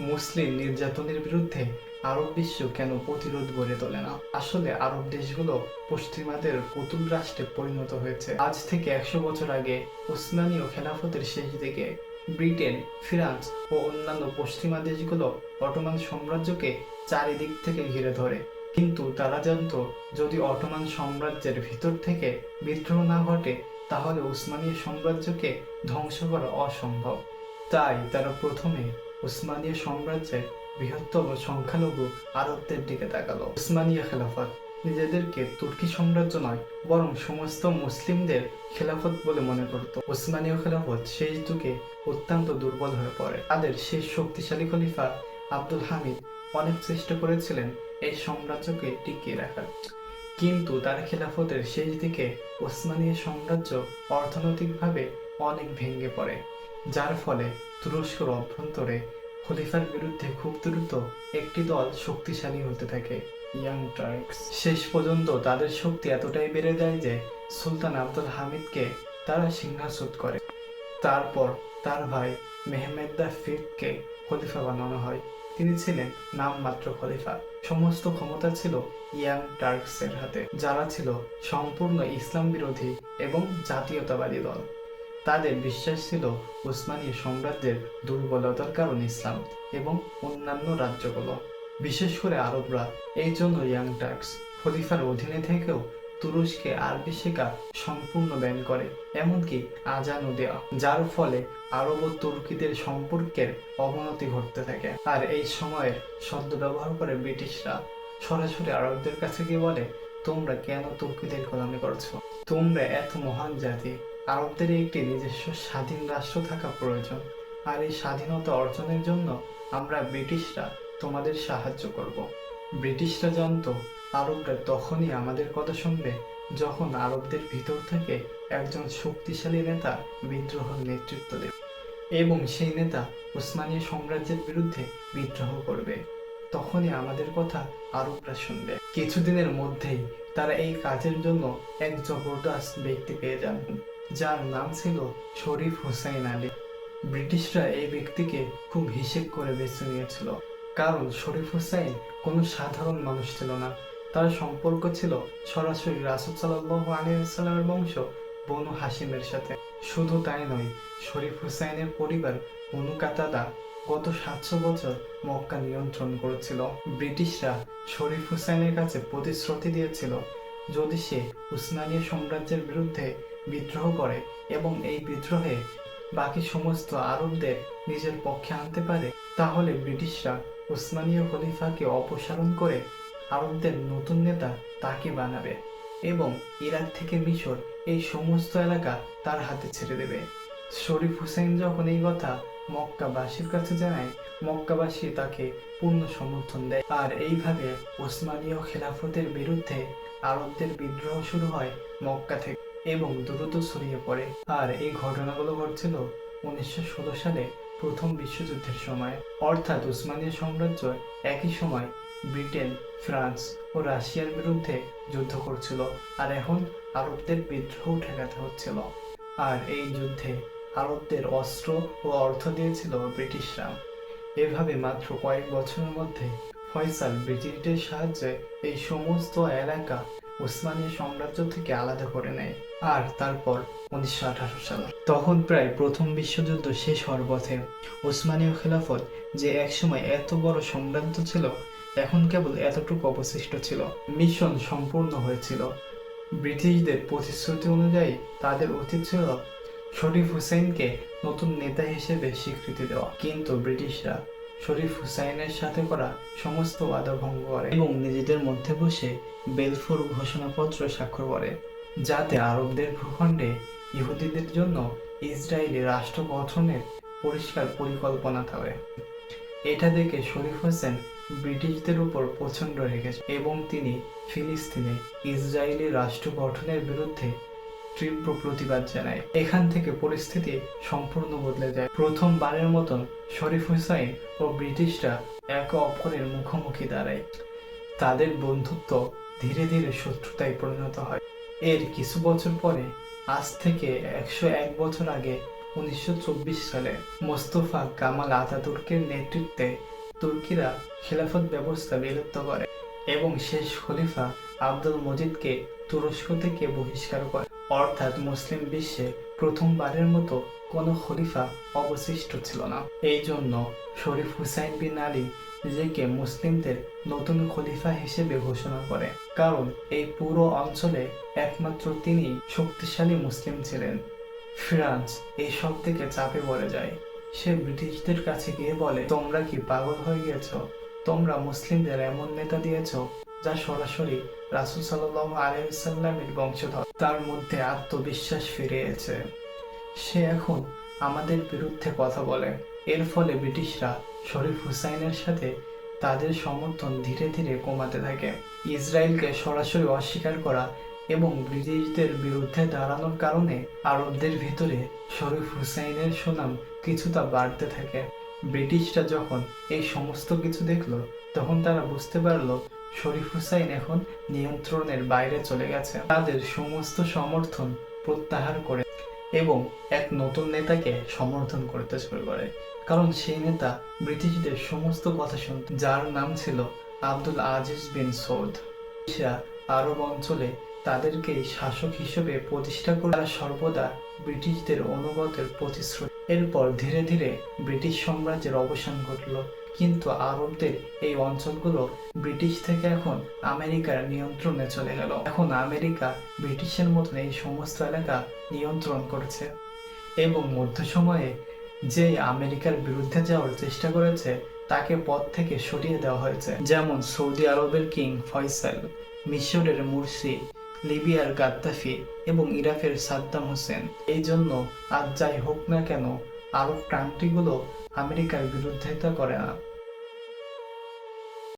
মুসলিম নির্যাতনের বিরুদ্ধে আরব বিশ্ব কেন প্রতিরোধ গড়ে তোলে না? আসলে আরব দেশগুলো পশ্চিমাদের পুতুল রাষ্ট্রে পরিণত হয়েছে। আজ থেকে একশো বছর আগে উসমানীয় খেলাফতের শেষ দিকে ব্রিটেন, ফ্রান্স ও অন্যান্য পশ্চিমা দেশগুলো অটোমান সাম্রাজ্যকে চারিদিক থেকে ঘিরে ধরে। কিন্তু তারা জানতো, যদি অটোমান সাম্রাজ্যের ভিতর থেকে বিদ্রোহ না ঘটে, তাহলে উসমানীয় সাম্রাজ্যকে ধ্বংস করা অসম্ভব। তাই তারা প্রথমে উসমানীয় সাম্রাজ্যের বৃহত্তম সংখ্যালঘু আরবদের দিকে তাকালো। উসমানীয় খেলাফত নিজেদেরকে তুর্কি সাম্রাজ্য নয়, বরং সমস্ত মুসলিমদের খেলাফত বলে মনে করত। উসমানীয় খেলাফত শেষ যুগে অত্যন্ত দুর্বল হয়ে পড়ে। তাদের শেষ শক্তিশালী খলিফা আব্দুল হামিদ অনেক চেষ্টা করেছিলেন এই সাম্রাজ্যকে টিকিয়ে রাখার। কিন্তু তার খেলাফতের শেষ দিকে ওসমানীয় সাম্রাজ্য অর্থনৈতিকভাবে অনেক ভেঙে পড়ে, যার ফলে তুরস্কর অভ্যন্তরে খলিফার বিরুদ্ধে খুব দ্রুত একটি দল শক্তিশালী হতে থাকে, ইয়াং টার্কস। শেষ পর্যন্ত তাদের শক্তি এতটাই বেড়ে যায় যে সুলতান আব্দুল হামিদকে তারা সিংহাসুত করে। তারপর তার ভাই মেহমেদ ফিফকে খলিফা বানানো হয়। তিনি ছিলেন নামমাত্র খলিফা। সমস্ত ক্ষমতা ছিল ইয়াং টার্কসের হাতে, যারা ছিল সম্পূর্ণ ইসলাম বিরোধী এবং জাতীয়তাবাদী দল। তাদের বিশ্বাস ছিল উসমানী সাম্রাজ্যের দুর্বলতার কারণ ইসলাম এবং অন্যান্য রাজ্যগুলো। বিশেষ করে আরবরা এই জন্য ইয়াং টার্কস খলিফার অধীনে থেকেও তুরস্কে আরবি শেখা সম্পূর্ণ ব্যান করে, এমনকি আজানও দেওয়া যার ফলে আরব ও তুর্কিদের সম্পর্কের অবনতি ঘটতে থাকে। আর এই সময়ের শব্দ ব্যবহার করে ব্রিটিশরা সরাসরি আরবদের কাছে গিয়ে বলে, তোমরা কেন তুর্কিদের গোলামি করছ? তোমরা এত মহান জাতি আরবদের একটি নিজস্ব স্বাধীন রাষ্ট্র থাকা প্রয়োজন। আর এই স্বাধীনতা অর্জনের জন্য আমরা ব্রিটিশরা তোমাদের সাহায্য করব। ব্রিটিশরা জানতো আরবরা তখনই আমাদের কথা শুনবে যখন আরবদের ভিতর থেকে একজন শক্তিশালী নেতা বিদ্রোহের নেতৃত্ব দেবে এবং সেই নেতা উসমানীয় সাম্রাজ্যের বিরুদ্ধে বিদ্রোহ করবে। তখনই আমাদের কথা আরবরা শুনবে। কিছুদিনের মধ্যেই তারা এই কাজের জন্য এক জবরদস্ত ব্যক্তি পেয়ে যান যার নাম ছিল শরীফ হুসাইন আলী। ব্রিটিশরা এই ব্যক্তিকে খুব হিসেব করে বেছে নিয়েছিল। কারণ শরীফ হুসাইন কোনো সাধারণ মানুষ ছিল না। তার সম্পর্ক ছিল সরাসরি রাসুল সাল্লাহ আলিয়াল্লামের বংশ বনু হাসিমের সাথে। শুধু তাই নয়, শরীফ হুসাইনের পরিবার বনু কাতাদা গত সাতশো বছর মক্কা নিয়ন্ত্রণ করেছিল। ব্রিটিশরা শরীফ হুসাইনের কাছে প্রতিশ্রুতি দিয়েছিল যদি সে উসমানীয় সাম্রাজ্যের বিরুদ্ধে বিদ্রোহ করে এবং এই বিদ্রোহে বাকি সমস্ত আরবদের নিজের পক্ষে আনতে পারে, তাহলে ব্রিটিশরা উসমানীয় খলিফাকে অপসারণ করে আরবদের নতুন নেতা তাকে বানাবে এবং ইরাক থেকে মিশর এই সমস্ত এলাকা তার হাতে ছেড়ে দেবে। শরীফ হুসাইন যখন এই কথা মক্কাবাসীর কাছে জানায়, মক্কাবাসী তাকে পূর্ণ সমর্থন দেয়। আর এইভাবে ওসমানীয় খেলাফতের বিরুদ্ধে আরবদের বিদ্রোহ শুরু হয় মক্কা থেকে এবং দ্রুত ছড়িয়ে পড়ে। আর এই ঘটনাগুলো ঘটছিল উনিশশো ষোলো সালে প্রথম বিশ্বযুদ্ধের সময়। অর্থাৎ উসমানীয় সাম্রাজ্য একই সময় ব্রিটেন, ফ্রান্স ও রাশিয়ার বিরুদ্ধে যুদ্ধ করছিল আর এখন আরবদের বিদ্রোহ ঠেকাতে হচ্ছিল। আর এই যুদ্ধে আরবদের অস্ত্র ও অর্থ দিয়েছিল ব্রিটিশরা। এভাবে মাত্র কয়েক বছরের মধ্যে ফয়সাল ব্রিটিশদের সাহায্যে এই সমস্ত এলাকা উসমানীয় সাম্রাজ্য থেকে আলাদা করে নেয়, আর তারপর উনিশশো আঠারো সাল। তখন প্রায় প্রথম বিশ্বযুদ্ধ শেষ হওয়ার পথে উসমানীয় খেলাফত যে একসময় এত বড় সাম্রাজ্য ছিল, এখন কেবল এতটুকু অবশিষ্ট ছিল। মিশন সম্পূর্ণ হয়েছিল। ব্রিটিশদের প্রতিশ্রুতি অনুযায়ী তাদের উচিত ছিল শরীফ হুসাইনকে নতুন নেতা হিসেবে স্বীকৃতি দেওয়া। কিন্তু ব্রিটিশরা শরীফ হুসাইনের সাথে করা সমস্ত ওয়াদা ভঙ্গ করে এবং নিজেদের মধ্যে বসে বেলফোর ঘোষণাপত্র স্বাক্ষর করে, যাতে আরবদের ভূখণ্ডে ইহুদিদের জন্য ইসরায়েলি রাষ্ট্র গঠনের পরিষ্কার পরিকল্পনা থাকে। এটা দেখে শরীফ হোসেন ব্রিটিশদের উপর প্রচণ্ড রেগেছে এবং তিনি ফিলিস্তিনে ইসরায়েলি রাষ্ট্র গঠনের বিরুদ্ধে তীব্র প্রতিবাদ জানায়। এখান থেকে পরিস্থিতি সম্পূর্ণ বদলে যায়। প্রথমবারের মতন শরীফ হুসাইন ও ব্রিটিশরা একে অপরের মুখোমুখি দাঁড়ায়। তাদের বন্ধুত্ব ধীরে ধীরে শত্রুতায় পরিণত হয়। এর কিছু বছর পরে, আজ থেকে একশো এক বছর আগে উনিশশো চব্বিশ সালে মোস্তফা কামাল আতাতুর্কের নেতৃত্বে তুর্কিরা খেলাফত ব্যবস্থা বিলুপ্ত করে এবং শেষ খলিফা আব্দুল মজিদকে তুরস্ক থেকে বহিষ্কার করে। অর্থাৎ মুসলিম বিশ্বে প্রথমবারের মতো কোনো খলিফা অবশিষ্ট ছিল না। এই জন্য শরীফ হুসাইন বিন আলী নিজেকে মুসলিমদের নতুন খলিফা হিসেবে ঘোষণা করে। কারণ এই পুরো অঞ্চলে একমাত্র তিনি শক্তিশালী মুসলিম ছিলেন। ফ্রান্স এই সব থেকে চাপে পড়ে যায়। সে ব্রিটিশদের কাছে গিয়ে বলে, তোমরা কি পাগল হয়ে গেছো? তোমরা মুসলিমদের এমন নেতা দিয়েছ যা সরাসরি রাসুল সাল্লাহ আলাইসাল্লামের বংশধর। তার মধ্যে আত্মবিশ্বাস ফিরিয়েছে। সে এখন আমাদের বিরুদ্ধে কথা বলে। এর ফলে ব্রিটিশরা শরীফ হুসাইনের সাথে তাদের সমর্থন ধীরে ধীরে কমাতে থাকে। ইসরায়েলকে সরাসরি অস্বীকার করা এবং ব্রিটিশদের বিরুদ্ধে দাঁড়ানোর কারণে আরবদের ভিতরে শরীফ হুসাইনের সুনাম কিছুটা বাড়তে থাকে। ব্রিটিশরা যখন এই সমস্ত কিছু দেখল, তখন তারা বুঝতে পারল শরীফ হুসাইন এখন নিয়ন্ত্রণের বাইরে চলে গেছে। তাদের সমস্ত সমর্থন প্রত্যাহার করে এবং এক নতুন নেতাকে সমর্থন করতে শুরু করে। কারণ সেই নেতা ব্রিটিশদের সমস্ত কথা শুনত যার নাম ছিল আব্দুল আজিজ বিন সৌদ। আরব অঞ্চলে তাদেরকে শাসক হিসেবে প্রতিষ্ঠা করে তারা সর্বদা ব্রিটিশদের অনুগতের প্রতিশ্রুতি। এরপর ধীরে ধীরে ব্রিটিশ সাম্রাজ্যের অবসান ঘটল। কিন্তু আরবদের এই অঞ্চলগুলো ব্রিটিশ থেকে এখন আমেরিকার নিয়ন্ত্রণে চলে গেল। এখন আমেরিকা ব্রিটিশের মতন এই সমস্ত এলাকা নিয়ন্ত্রণ করছে এবং মধ্য সময়ে যে আমেরিকার বিরুদ্ধে যাওয়ার চেষ্টা করেছে, তাকে পথ থেকে সরিয়ে দেওয়া হয়েছে। যেমন সৌদি আরবের কিং ফয়সাল, মিশরের মুরসি লিবিয়ার গাদ্দাফি এবং ইরাকের সাদ্দাম হোসেন। এই জন্য আজ যাই হোক না কেন আরব কান্ট্রিগুলো আমেরিকার বিরুদ্ধিতা করে না।